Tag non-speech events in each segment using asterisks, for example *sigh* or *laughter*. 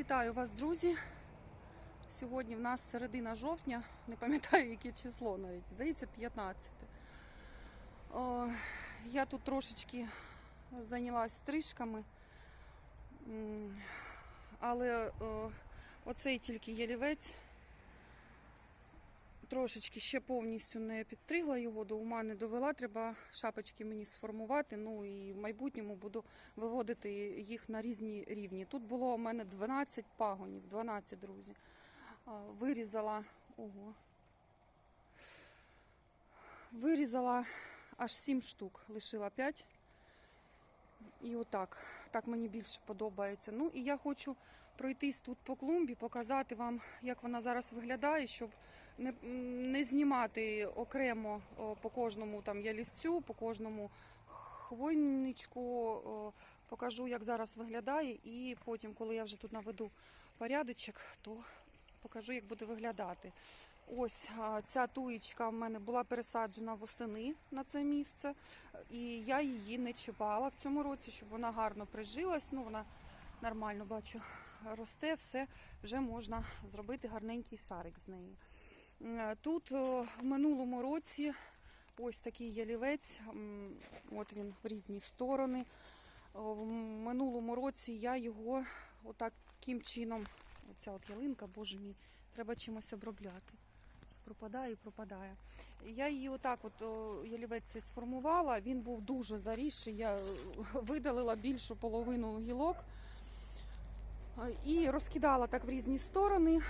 Вітаю вас, друзі. Сьогодні в нас середина жовтня, не пам'ятаю, яке число навіть, здається, 15. О, я тут трошечки зайнялась стрижками, але оцей тільки ялівець. Трошечки ще повністю не підстригла його, до ума не довела. Треба шапочки мені сформувати. Ну і в майбутньому буду виводити їх на різні рівні. Тут було у мене 12 пагонів, 12, друзі. Вирізала. Ого. Вирізала аж 7 штук, лишила 5. І отак. Так мені більше подобається. Ну і я хочу пройтись тут по клумбі, показати вам, як вона зараз виглядає, щоб не, не знімати окремо по кожному там ялівцю, по кожному хвойничку. Покажу, як зараз виглядає, і потім, коли я вже тут наведу порядочок, то покажу, як буде виглядати. Ось ця туєчка в мене була пересаджена восени на це місце, і я її не чіпала в цьому році, щоб вона гарно прижилась. Ну, вона нормально бачу, росте, все вже можна зробити гарненький шарик з неї. Е, Тут в минулому році ось такий ялівець, от він в різні сторони. В минулому році я його отаким чином, оця от ялинка, боже мій, треба чимось обробляти. Пропадає і пропадає. Я її отак, от ялівець сформувала. Він був дуже зарісший. Я е, видалила більшу половину гілок е, і розкидала так в різні сторони.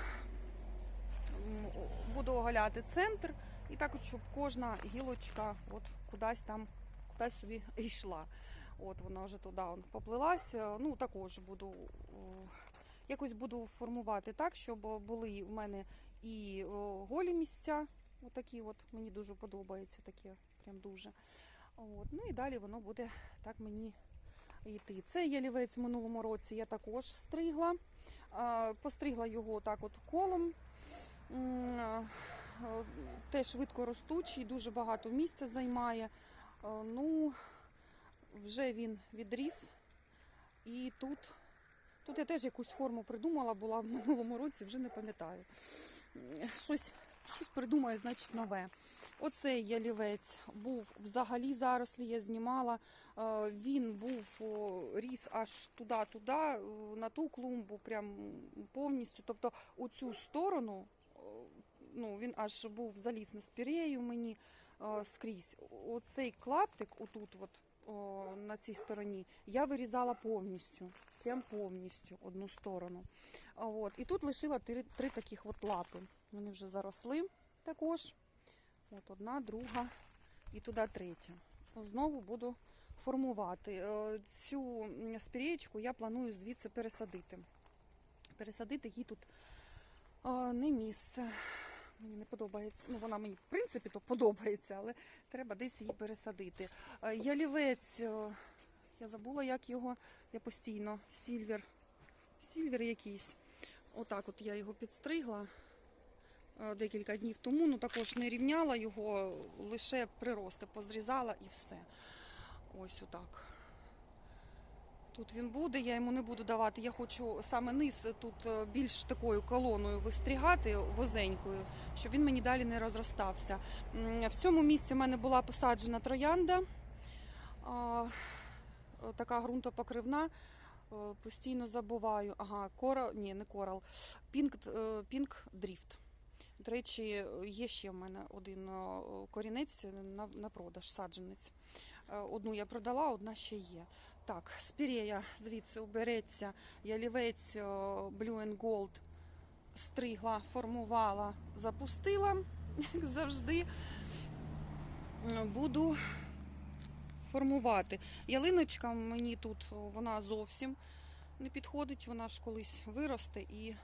Буду оголяти центр, і також, щоб кожна гілочка от кудись там кудись собі *laughs* йшла. От вона вже туди он, поплилася. Ну, також буду якось буду формувати так, щоб були в мене і голі місця. Отакі от мені дуже подобаються, такі прям дуже. От. Ну і далі воно буде так мені йти. Це ялівець в минулому році я також стригла. Постригла його так от колом. А, Теж швидко ростучий, дуже багато місця займає. Ну, вже він відріс. І тут, тут я теж якусь форму придумала, була в *laughs* минулому році, вже не пам'ятаю. Щось, щось придумаю, значить, нове. Оцей ялівець був взагалі зарослі, я знімала. Е, Він був ріс аж туди-туди, е, на ту клумбу, прям повністю. Тобто у цю сторону ну, він аж був заліз на спірею мені е, скрізь. Оцей клаптик, отут, от, о, на цій стороні, я вирізала повністю, прям повністю одну сторону. От. І тут лишила три, три таких от лапи. Вони вже заросли також. От одна, друга і туди третя. Знову буду формувати. Е, Цю спіреєчку я планую звідси пересадити. Пересадити їй тут е, не місце. Мені не подобається. Ну, вона мені, в принципі, то подобається, але треба десь її пересадити. Е, Ялівець, е, я забула, як його, я постійно, сільвер, сільвер якийсь. Отак от я його підстригла е, декілька днів тому, ну також не рівняла його, лише прирости позрізала і все. Ось отак. Тут він буде, я йому не буду давати. Я хочу саме низ тут е, більш такою колоною вистрігати возенькою, щоб він мені далі не розростався. В цьому місці в мене була посаджена троянда, е, така ґрунтопокривна. Е, Постійно забуваю. Ага, корал, ні, не корал. Пінк, дріфт. До речі, є ще в мене один корінець на, продаж, саджанець. Одну я продала, одна ще є. Так, спірея звідси убереться, ялівець Blue and Gold стригла, формувала, запустила, *laughs* як завжди. Буду формувати. Ялиночка мені тут вона зовсім не підходить, вона ж колись виросте, і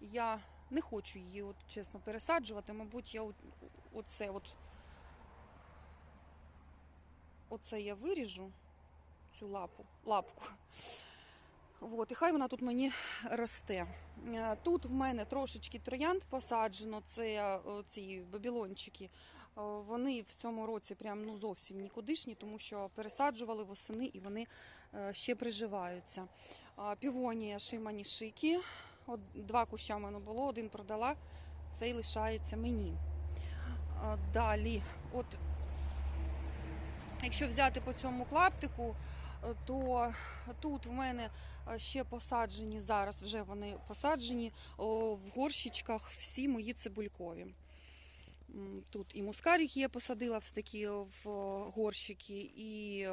я не хочу її, от, чесно, пересаджувати. Мабуть, я оце от оце я виріжу, цю лапу, лапку. От, і хай вона тут мені росте. Е, Тут в мене трошечки троянд посаджено, це е, ці бабілончики. Е, Вони в цьому році прям ну зовсім нікудишні, тому що пересаджували восени і вони ще приживаються. Півонія Шимані Шики От, два куща в мене було, один продала, цей лишається мені. Далі, от якщо взяти по цьому клаптику, то тут в мене е, ще посаджені, зараз вже вони посаджені в горщичках всі мої цибулькові. Тут і мускарик я посадила все таки в горщики, і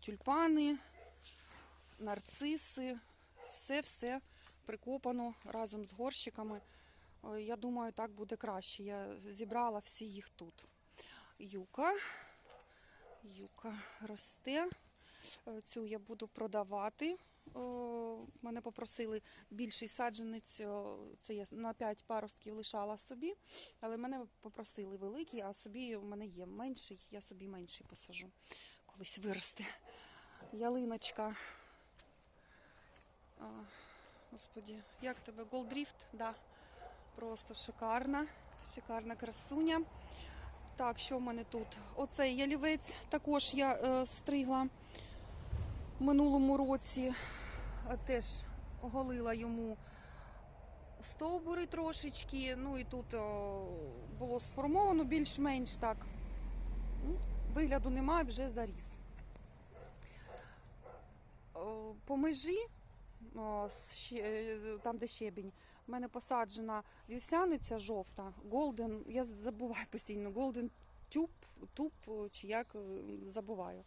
тюльпани, нарциси, все-все прикопано разом з горщиками. Е, Я думаю, так буде краще. Я зібрала всі їх тут. Юка. Юка росте. Е, Цю я буду продавати. Е, Мене попросили більший саджанець. е, Це я на 5 паростків лишала собі, але мене попросили великий, а собі в мене є менший. Я собі менший посажу. Колись виросте. Ялиночка. Господі, як тебе? Голдріфт? Да. Просто шикарна, шикарна красуня. Так, що в мене тут? Оцей ялівець також я е, стригла минулому році. Е, Теж оголила йому стовбури трошечки. Ну і тут було сформовано більш-менш так. Вигляду немає, вже заріс. По межі, е, там де щебінь, в мене посаджена вівсяниця жовта, голден, я забуваю постійно, голден тюб, туб, чи як е, забуваю.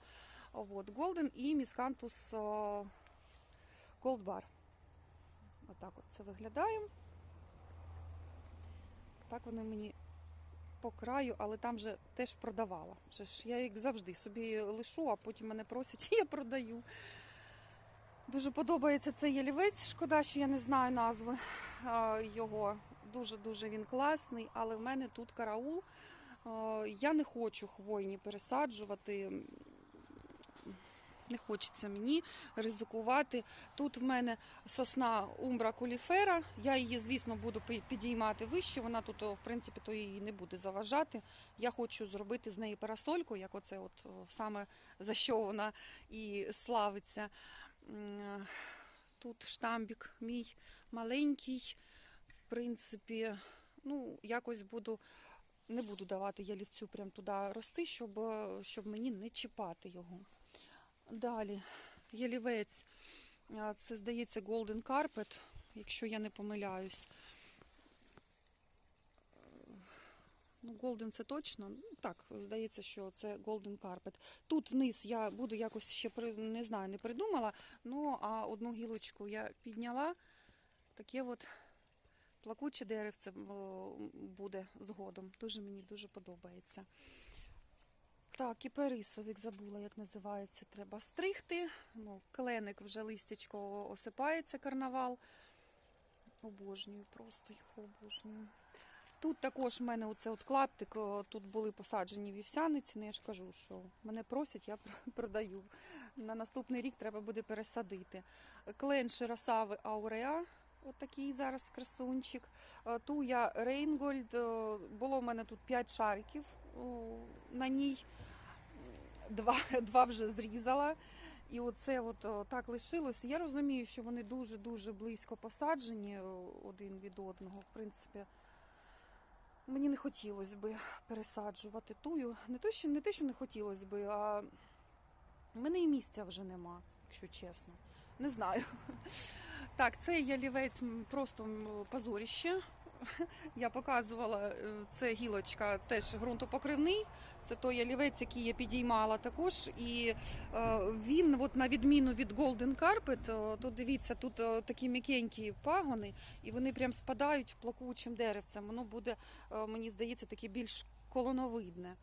От, голден і міскантус голдбар. Отак от це виглядає. Так вони мені по краю, але там же теж продавала. Ж я як завжди собі лишу, а потім мене просять, *laughs* і я продаю. Дуже подобається цей ялівець. Шкода, що я не знаю назви його. Дуже-дуже він класний, але в мене тут караул. Я не хочу хвойні пересаджувати. Не хочеться мені ризикувати. Тут в мене сосна Умбра куліфера. Я її, звісно, буду підіймати вище. Вона тут, в принципі, то її не буде заважати. Я хочу зробити з неї парасольку, як оце, от саме за що вона і славиться. Тут штамбік мій маленький. В принципі, ну, якось буду. Не буду давати ялівцю прям туди рости, щоб, щоб мені не чіпати його. Далі, ялівець. Це, здається, Golden Carpet, якщо я не помиляюсь. Ну, Golden це точно. Так, здається, що це Golden Carpet. Тут вниз я буду якось ще не знаю, не придумала. Ну, а одну гілочку я підняла. Таке от плакуче деревце буде згодом. Дуже мені дуже подобається. Так, і перисовик забула, як називається. Треба стригти. Ну, кленик вже листячко осипається карнавал. Обожнюю, просто його обожнюю. Тут також в мене оце от клаптик, тут були посаджені вівсяниці, ну я ж кажу, що мене просять, я *laughs* продаю. На наступний рік треба буде пересадити. Клен Широсави Ауреа, от зараз красунчик. Е, Туя Рейнгольд, е, було в мене тут 5 шариків на ній. Два, *laughs* два вже зрізала. І оце от так лишилося. Я розумію, що вони дуже-дуже близько посаджені один від одного. В принципі, мені не хотілося би пересаджувати тую. Не те, що не, те, що не хотілося би, а в мене і місця вже нема, якщо чесно. Не знаю. *laughs* Так, цей ялівець просто позоріще. *laughs* Я показувала, е, це гілочка теж ґрунтопокривний. Це той ялівець, який я підіймала також. І е, він, от на відміну від Golden Carpet, е, тут дивіться, тут такі м'якенькі пагони, і вони прям спадають плакучим деревцем. Воно буде, мені здається, таке більш колоновидне.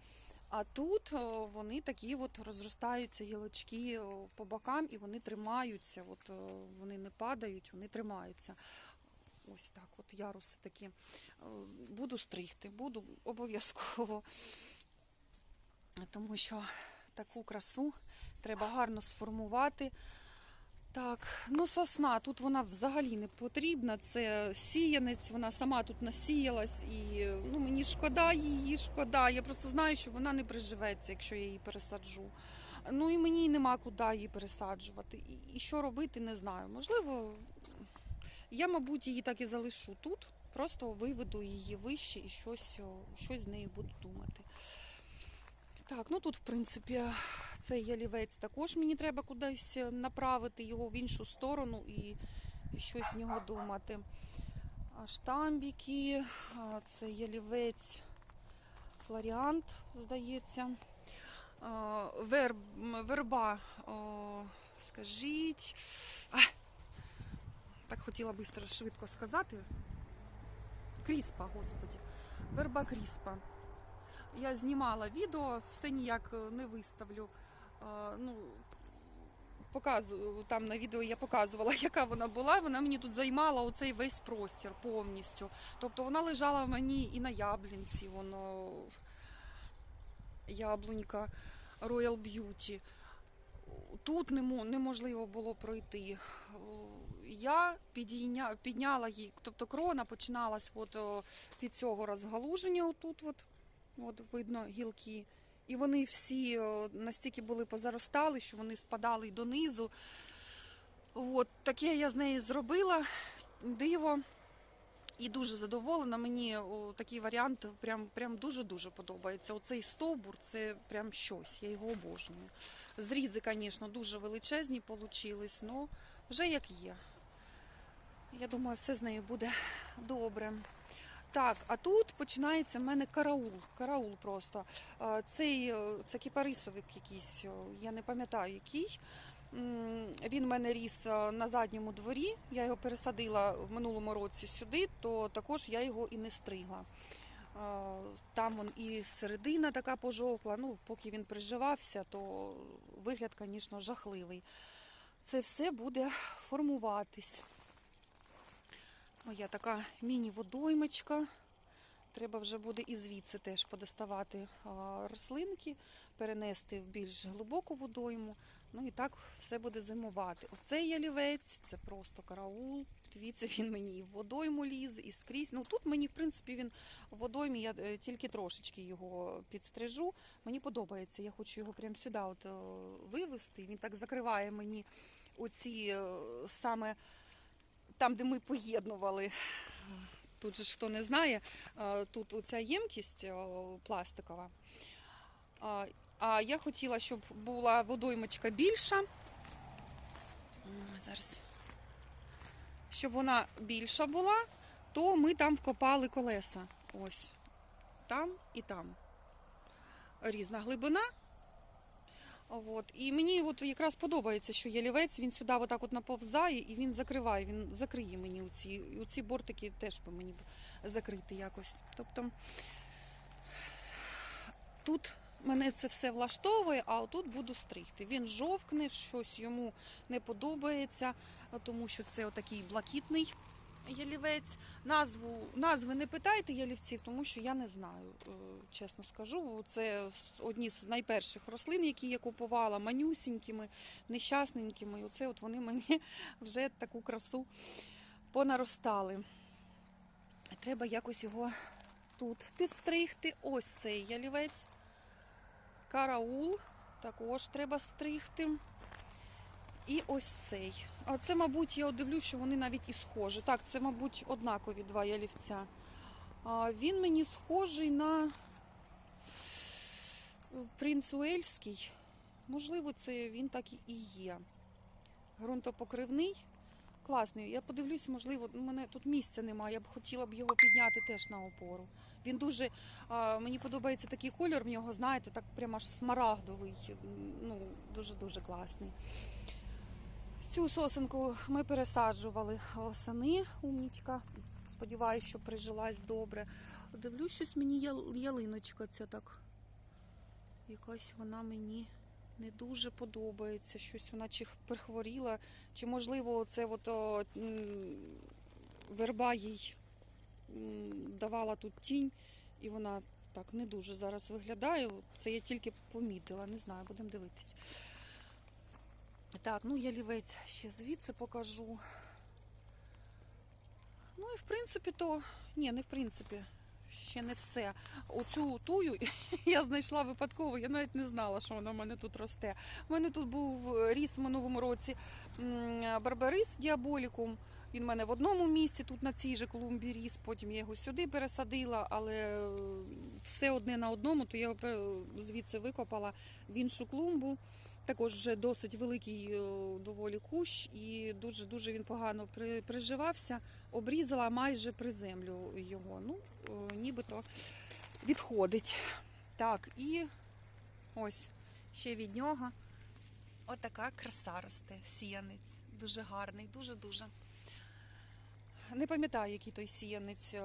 А тут вони такі от розростаються гілочки по бокам і вони тримаються. От вони не падають, вони тримаються. Ось так, от яруси такі. Е, Буду стригти, буду обов'язково. Тому що таку красу треба гарно сформувати. Так, ну сосна, тут вона взагалі не потрібна. Це сіянець, вона сама тут насіялась і ну, мені шкода її, шкода. Я просто знаю, що вона не приживеться, якщо я її пересаджу. Ну і мені нема куди її пересаджувати. І, і що робити, не знаю. Можливо, Я, мабуть, її так і залишу тут. Просто виведу її вище і щось, щось з нею буду думати. Так, ну тут, в принципі, цей ялівець також мені треба кудись направити його в іншу сторону і, щось з нього думати. Штамбіки, це ялівець флоріант, здається. А, Верб, верба, скажіть. Так хотіла швидко швидко сказати. Кріспа, господі. Верба кріспа. Я знімала відео, все ніяк е, не виставлю. А, ну, показую, там на відео я показувала, *laughs* яка вона була. Вона мені тут займала оцей весь простір повністю. Тобто вона лежала мені і на яблінці, воно яблунька Royal Beauty. Тут неможливо було пройти. Я підійня, підняла її, тобто крона починалась от, від цього розгалуження, отут от, от видно гілки. І вони всі настільки були позаростали, що вони спадали донизу. От, таке я з нею зробила. Диво. І дуже задоволена. Мені о, такий варіант прям, прям дуже-дуже подобається. Оцей стовбур це прям щось, я його обожнюю. Зрізи, звісно, дуже величезні получились, але вже як є. Я думаю, все з нею буде добре. Так, а тут починається в мене караул. Караул просто. Е, Цей е, це кіпарисовик якийсь, я не пам'ятаю який. Він в мене ріс е, на задньому дворі. Я його пересадила в минулому році сюди, то також я його і не стригла. Е, Там он і середина така пожовкла. Ну, поки він приживався, то вигляд, звісно, жахливий. Це все буде формуватись. Моя така міні-водоймочка. Треба вже буде і звідси теж подоставати рослинки, перенести в більш глибоку водойму. Ну і так все буде зимувати. Оцей ялівець це просто караул. Дивіться, він мені і в водойму лізе, і скрізь. Ну тут мені, в принципі, він в водоймі, я е, тільки трошечки його підстрижу. Мені подобається. Я хочу його прямо сюди от, е, вивести. Він так закриває мені оці е, саме там, де ми поєднували. Тут же хто не знає, тут оця ємкість пластикова. А я хотіла, щоб була водоймочка більша. Зараз. Щоб вона більша була, то ми там вкопали колеса. Ось. Там і там. Різна глибина. От. І мені от якраз подобається, що ялівець він сюди отак от наповзає і він закриває, він закриє мені оці, оці бортики теж би мені закрити якось. Тобто тут мене це все влаштовує, а отут буду стригти. Він жовкне, щось йому не подобається, тому що це отакий блакитний ялівець. Назву, назви не питайте ялівців, тому що я не знаю, е, чесно скажу. Це одні з найперших рослин, які я купувала, манюсінькими, нещасненькими. Оце от вони мені *laughs* вже таку красу понаростали. Треба якось його тут підстригти. Ось цей ялівець. Караул також треба стригти. І ось цей. Це, мабуть, я дивлюсь, що вони навіть і схожі. Так, це, мабуть, однакові два ялівця. Він мені схожий на принц Уельський. Можливо, це він так і є. Грунтопокривний. Класний. Я подивлюсь, можливо, у мене тут місця немає. Я б хотіла б його підняти теж на опору. Він дуже, а, мені подобається такий кольор в нього, знаєте, так прямо аж смарагдовий. Ну, дуже-дуже класний. Цю сосенку ми пересаджували осени, умнічка. Сподіваюся, що прижилась добре. Дивлюсь, щось мені ялиночка ця так. Якась вона мені не дуже подобається. Щось вона чи прихворіла, чи можливо це от, о, верба їй давала тут тінь, і вона так не дуже зараз виглядає. Це я тільки помітила, не знаю, будемо дивитись. Так, ну ялівець ще звідси покажу. Ну і в принципі то. Ні, не в принципі, ще не все. Оцю тую *laughs* я знайшла випадково, я навіть не знала, що вона в мене тут росте. У мене тут був ріс в минулому році барбарис діаболікум. Він в мене в одному місці, тут на цій же клумбі ріс, потім я його сюди пересадила, але е, все одне на одному, то я його звідси викопала в іншу клумбу. Також вже досить великий е, доволі кущ, і дуже дуже він погано при- приживався. Обрізала майже при землю його. Ну, е, нібито відходить. Так, і ось ще від нього отака краса росте, сіянець. Дуже гарний, дуже-дуже. Не пам'ятаю, який той сіянець е,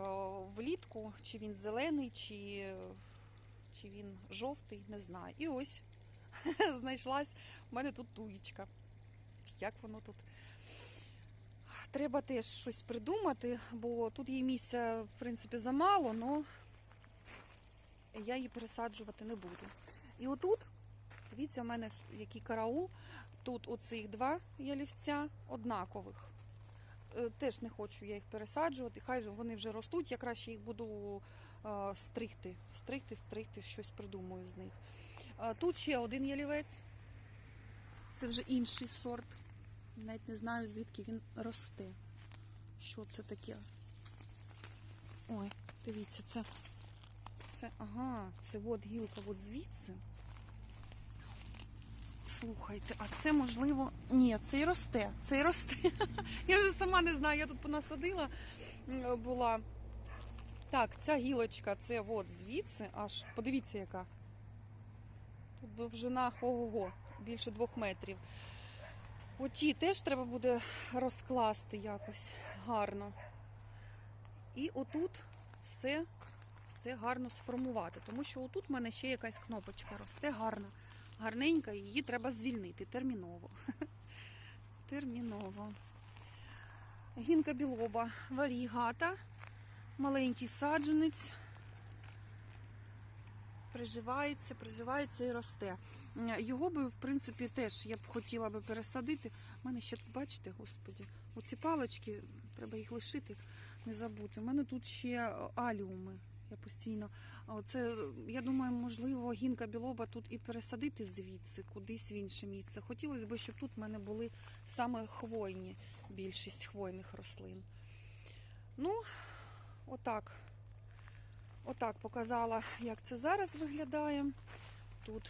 влітку, чи він зелений, чи, чи він жовтий, не знаю. І ось *laughs* знайшлась у мене тут туєчка. Як воно тут? Треба теж щось придумати, бо тут їй місця, в принципі, замало, але я її пересаджувати не буду. І отут, дивіться, у мене який караул. Тут оцих два ялівця однакових. Е, Теж не хочу я їх пересаджувати. Хай вони вже ростуть, я краще їх буду е, стригти. Стригти, стригти, щось придумаю з них. Тут ще один ялівець. Це вже інший сорт. Навіть не знаю, звідки він росте. Що це таке? Ой, дивіться, це. Це, ага, це от гілка от звідси. Слухайте, а це можливо. Ні, це і росте. Це і росте. *laughs* Я вже сама не знаю, я тут понасадила була. Так, ця гілочка, це от звідси, аж подивіться, яка. Тут довжина ого-го, більше двох метрів. Оті теж треба буде розкласти якось гарно. І отут все, все гарно сформувати, тому що отут в мене ще якась кнопочка росте гарна, гарненька, її треба звільнити терміново. *laughs* Терміново. Гінка білоба, варігата, маленький саджанець. Приживається, приживається і росте. Його би, в принципі, теж я б хотіла би пересадити. У мене ще, бачите, господі, оці палички, треба їх лишити, не забути. У мене тут ще е, аліуми. Я постійно. Оце, я думаю, можливо, гінка білоба тут і пересадити звідси, кудись в інше місце. Хотілося б, щоб тут в мене були саме хвойні, більшість хвойних рослин. Ну, отак. Отак показала, як це зараз виглядає. Тут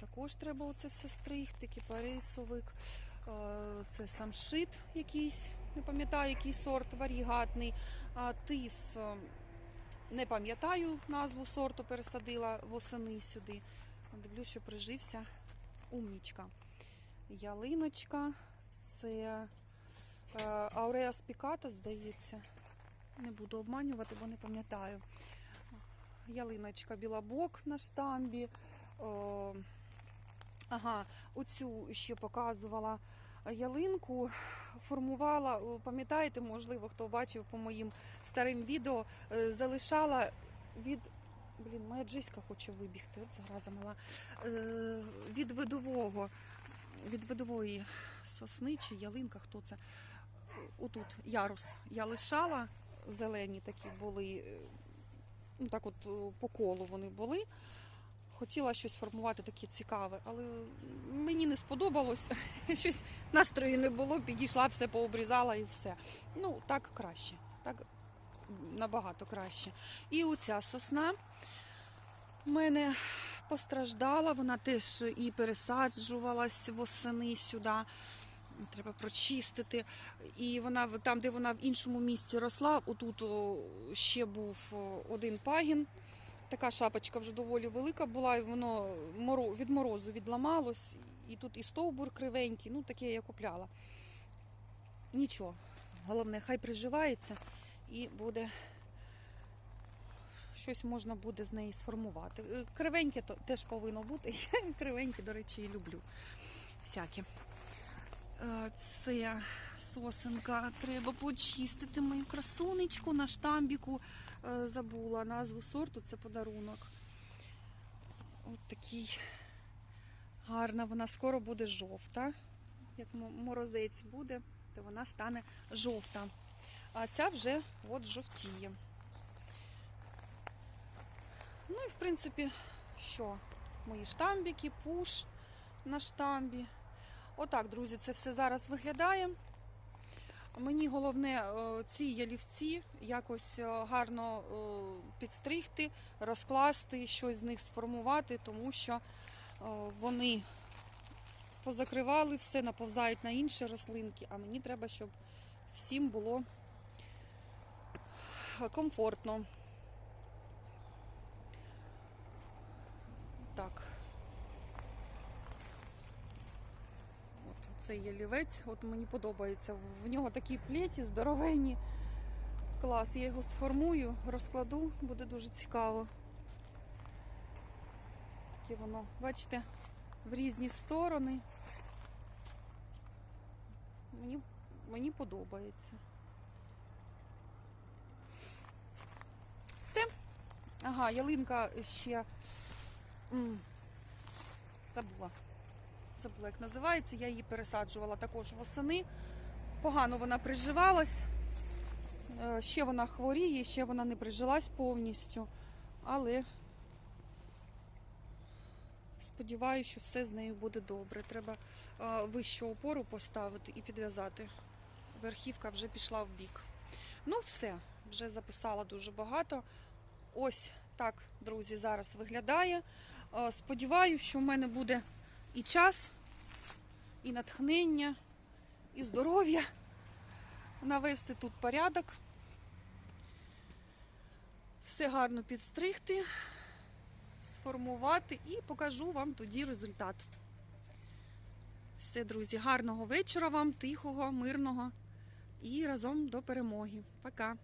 також треба оце все стригти, кіпарисовик. Е, Це самшит якийсь, не пам'ятаю, який сорт варігатний. Тис е, не пам'ятаю назву сорту, пересадила восени сюди. Дивлюсь, що прижився умнічка. Ялиночка, це Ауреа спіката, здається. Не буду обманювати, бо не пам'ятаю ялиночка білобок на штамбі. О, ага, оцю ще показувала ялинку. Формувала, пам'ятаєте, можливо, хто бачив по моїм старим відео, е, залишала від. Блін, моя Джеська хоче вибігти, от зараза мала. Е, від видового, від видової сосни чи ялинка, хто це? Отут ярус я лишала, зелені такі були, е, так от е, по колу вони були. Хотіла щось формувати таке цікаве, але мені не сподобалось. *laughs* Щось настрою не було, підійшла, все пообрізала і все. Ну, так краще. Так набагато краще. І оця сосна в мене постраждала, вона теж і пересаджувалась восени сюди. Треба прочистити. І вона там, де вона в іншому місці росла, отут ще був один пагін. Така шапочка вже доволі велика була, і воно від морозу відламалось. І тут і стовбур кривенький, ну таке я купляла. Нічого. Головне, хай приживається і буде щось можна буде з неї сформувати. Е, Кривеньке теж повинно бути. *laughs* Я кривеньке, до речі, і люблю. Всякі. Е, Це сосенка. Треба почистити мою красунечку на штамбіку. Е, Забула назву сорту, це подарунок. От такий гарна. Вона скоро буде жовта. Як морозець буде, то вона стане жовта. А ця вже от жовтіє. Ну і в принципі, що? Мої штамбіки, пуш на штамбі. Отак, друзі, це все зараз виглядає. Мені головне е, ці ялівці якось е, гарно е, підстригти, розкласти, щось з них сформувати, тому що вони позакривали все, наповзають на інші рослинки, а мені треба, щоб всім було комфортно. Так. От цей ялівець, от мені подобається. В нього такі плеті здоровенні. Клас, я його сформую, розкладу, буде дуже цікаво. Таке воно, бачите, в різні сторони. Мені, мені подобається. Все. Ага, ялинка ще забула. Забула, як називається. Я її пересаджувала також восени. Погано вона приживалась. Е, Ще вона хворіє, ще вона не прижилась повністю. Але сподіваюся, що все з нею буде добре. Треба е, вищу опору поставити і підв'язати. Верхівка вже пішла в бік. Ну, все, вже записала дуже багато. Ось так, друзі, зараз виглядає. Е, Сподіваюся, що в мене буде і час, і натхнення, і здоров'я навести тут порядок. Все гарно підстригти, сформувати і покажу вам тоді результат. Все, друзі, гарного вечора вам, тихого, мирного і разом до перемоги. Пока!